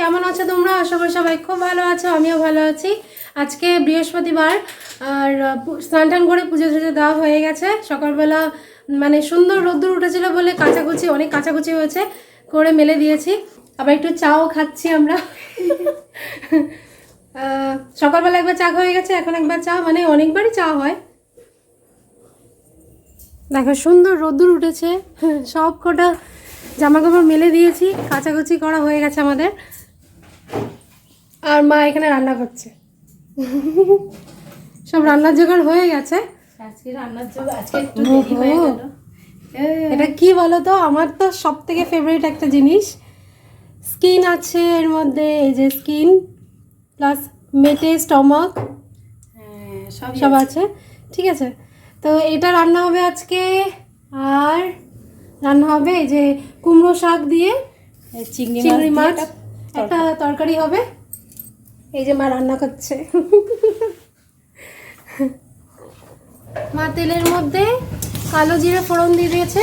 কেমন আছো তোমরা? আশা করি সবাই খুব ভালো আছো, আমিও ভালো আছি। আজকে বৃহস্পতিবার, আর স্নান টান করে পুজো টুজো দেওয়া হয়ে গেছে। সকালবেলা মানে সুন্দর রোদ্দুর উঠেছিল বলে কাচাকুচি, অনেক কাচাকুচি হয়েছে, করে মেলে দিয়েছি। আবার একটু চাও খাচ্ছি আমরা। সকালবেলা একবার চা হয়ে গেছে, এখন একবার চা মানে অনেকবারই চা হয়। দেখো, সুন্দর রোদ্দুর উঠেছে। সব কটা জামা কাপড় মেলে দিয়েছি, কাচাকুচি করা হয়ে গেছে আমাদের। আর মা এখানে রান্না করছে। সব রান্নার জোগাড় হয়ে গেছে। আজকে রান্নার জন্য আজকে একটু দেরি হয়ে গেল। এটা কি বলো তো আমার তো সব থেকে ফেভারিট একটা জিনিস। স্কিন আছে এর মধ্যে এই যে স্কিন প্লাস মেটে স্টমাক হ্যাঁ সব সব আছে। ঠিক আছে? তো এটা রান্না হবে আজকে আর রান্না হবে এই যে কুমড়ো শাক দিয়ে চিংড়ি মাছ একটা তরকারি। হবে। এই যে মা রান্না করছে। মা তেলের মধ্যে কালো জিরে ফোড়ন দিয়ে দিয়েছে।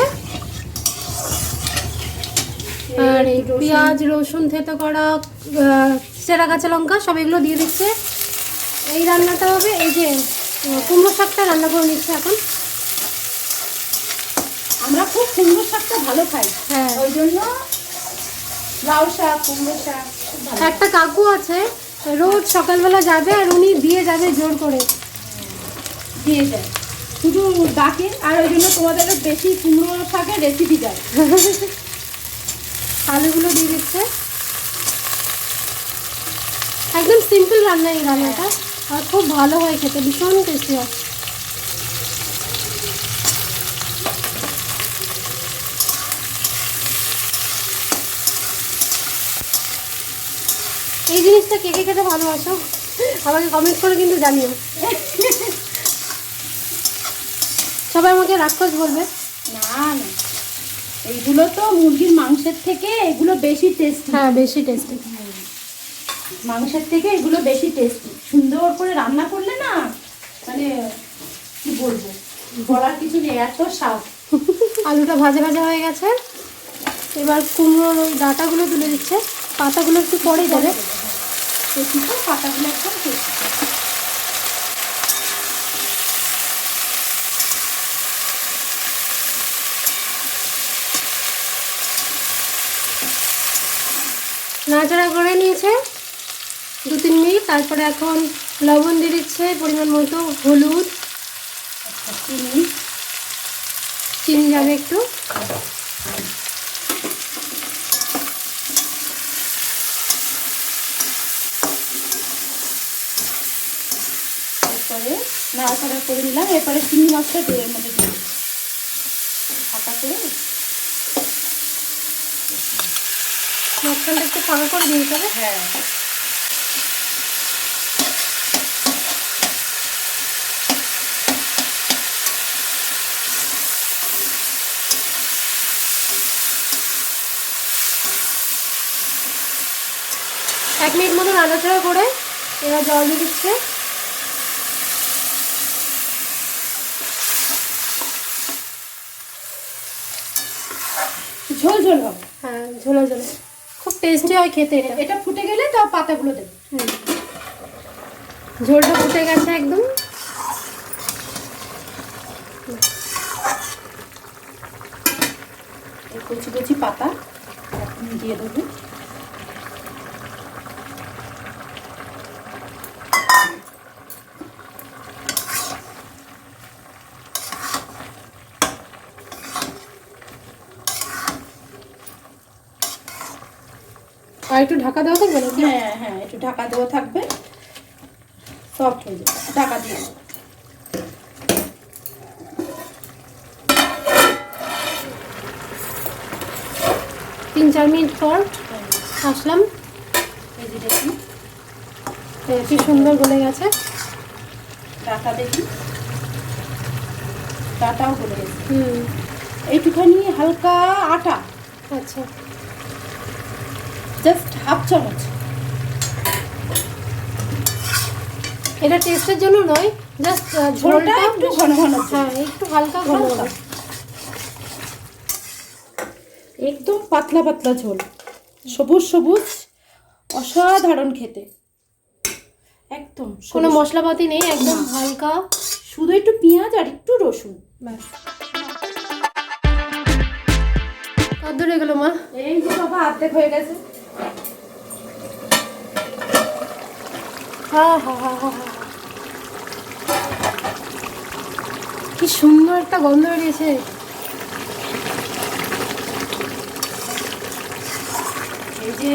আর এই পেঁয়াজ রসুন থেতো করা সেরা কাঁচা লঙ্কা সব এগুলো দিয়ে দিচ্ছে। এই রান্নাটা হবে এই যে কুমড়ো শাকটা রান্না করে নিচ্ছে এখন। আমরা খুব কুমড়ো শাকটা ভালো খাই। হ্যাঁ। ওই জন্য লাউ শাক কুমড়ো শাক একটা কাকু আছে রোজ সকালবেলা যাবে আর উনি দিয়ে যাবে জোর করে। দিয়ে যায়। শুধু ডাকে আর ওই জন্য তোমাদের বেশি কুমড়ো শাকের রেসিপি দেয়। আলুগুলো দিয়ে দিচ্ছে। একদম সিম্পল রান্না এই রান্নাটা। আর খুব ভালো হয় খেতে ভীষণ টেস্টি হয়। এই জিনিসটা কে কে খেতে ভালোবাসো? আমাকে কমেন্ট করে কিন্তু জানিও। সবাই আমাকে রাক্ষস বলবে। না না। এইগুলো তো মুরগির মাংসের থেকে এগুলো বেশি টেস্টি হ্যাঁ বেশি টেস্টি মাংসের থেকে এগুলো বেশি টেস্টি সুন্দর করে রান্না করলে না মানে কি বলব বলার কিছু নেই এত স্বাদ। আলুটা ভাজা ভাজা হয়ে গেছে। এবার কুমড়োর ওই ডাঁটাগুলো তুলে দিচ্ছে। পাতাগুলো একটু পরে যাবে বেশি পাতাগুলো একদম করে নিয়েছে দু তিন মিনিট, তারপরে এখন লবণ দিয়ে দিচ্ছে পরিমাণ মতো হলুদ, চিনি চিনি যাবে একটু এরপরে নাড়াচাড়া করে নিলাম। এরপরে চিংড়ি মাছটা তেলের মধ্যে দিয়ে ফাঁকা করে। মাঝখানটা একটু ফাঁকা করে দিয়ে দিতে হবে? হ্যাঁ। এক মিনিট মতো নাড়াচাড়া করে এবার জল দিয়ে দিচ্ছে। ঝোল ঝোল হবে। হ্যাঁ ঝোলা ঝোল। খুব টেস্টি হয় খেতে এটা। এটা ফুটে গেলে তাও পাতাগুলো দেবে। হুম। ঝোলটা ফুটে গেছে একদম। কচি কচি পাতা এখন দিয়ে দেবো। আর একটু ঢাকা দেওয়া থাকবে নাকি? হ্যাঁ হ্যাঁ একটু ঢাকা দেওয়া থাকবে। সফট হয়ে যাবে ঢাকা দিয়ে। তিন চার মিনিট পর আসলাম। কি সুন্দর গলে গেছে। ডাটা দেখি ডাটাও করে গেছে। হুম। এইটুখানি হালকা আটা। আচ্ছা। জাস্ট হাফ চামচ। এটা টেস্টের জন্য নয় জাস্ট ঝোলটা একটু ঘন ঘন হ্যাঁ একটু হালকা ঘন। হবে। একদম পাতলা পাতলা ঝোল। সবুজ সবুজ অসাধারণ খেতে। একদম কোনো মশলাপাতি নেই একদম হালকা। শুধু একটু পেঁয়াজ আর একটু রসুন ব্যাস। কত গেলো মা। এই যে বাবা অর্ধেক হয়ে গেছে। কি সুন্দর একটা গন্ধ বেরিয়েছে। এই যে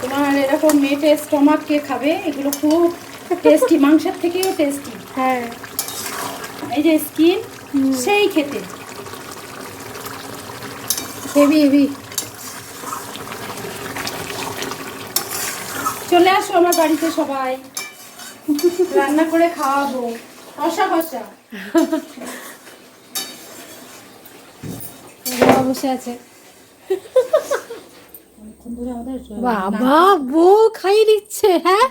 তোমার এরকম মেটে স্টমাক কে খাবে এগুলো খুব টেস্টি মাংসের থেকেও টেস্টি হ্যাঁ। এই যে স্কিন সেই খেতে। Heavy heavy. চলে আসো আমার বাড়িতে সবাই। রান্না করে খাওয়াবো। কষা কষা। বসে আছে। বাবা বউ খাই দিচ্ছে হ্যাঁ?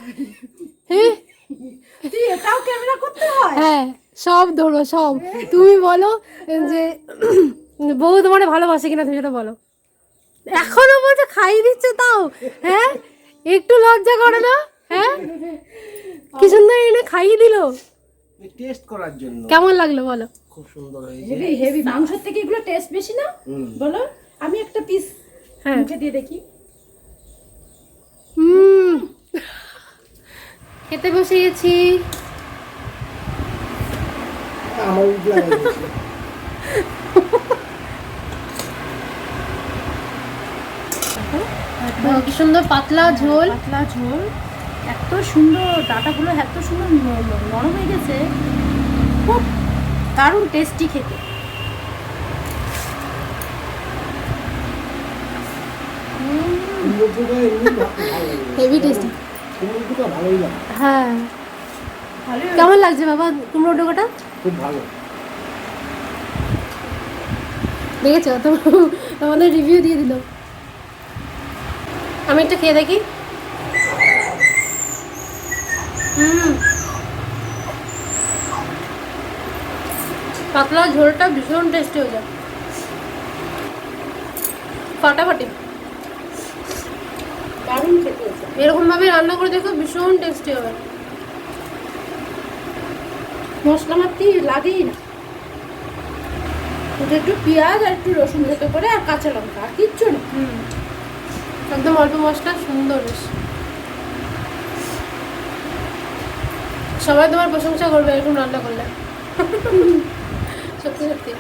হ্যাঁ? এটাও ক্যামেরা করতে হয়? হ্যাঁ সব দৌড়ো সব। তুমি বলো যে বউ তোমার ভালোবাসে কিনা তুমি সেটা বলো। এখনও বলছে খাইয়ে দিচ্ছে তাও হ্যাঁ? একটু লজ্জা করে না হ্যাঁ? কি সুন্দর এনে খাইয়ে দিল? টেস্ট করার জন্য। কেমন লাগল বলো? খুব সুন্দর হয়েছে। হেভি হেভি মাংসের থেকে এগুলো টেস্ট বেশি না? বলো। আমি একটা পিস হ্যাঁ। মুখে দিয়ে দেখি। হুম। খেতে বসে গেছি। আমার কি সুন্দর পাতলা ঝোল। পাতলা ঝোল। এত সুন্দর ডাটাগুলো এত সুন্দর নরম হয়ে গেছে। খুব দারুণ টেস্টি খেতে। হেভি টেস্টি কুমড়োটা ভালোই লাগে হ্যাঁ কেমন লাগছে বাবা কুমড়ো ডোকাটা? খুব ভালো। দেখেছ? তো আমাদের রিভিউ দিয়ে দিল। আমি একটা খেয়ে দেখি হুম পাতলা ঝোলটা ভীষণ টেস্টি হয়ে যায়। ফাটাফাটি। দারুণ খেতে হয়েছে। এরকম ভাবে রান্না করে দেখো ভীষণ টেস্টি হবে। মশলা মাত্রি লাগেই না। শুধু একটু পেঁয়াজ আর একটু রসুন ভেতর করে আর কাঁচা লঙ্কা আর কিচ্ছু না। হুম। একদম অল্প মশলা সুন্দর বেশ। সবাই তোমার প্রশংসা করবে এরকম রান্না করলে। সত্যি সত্যি।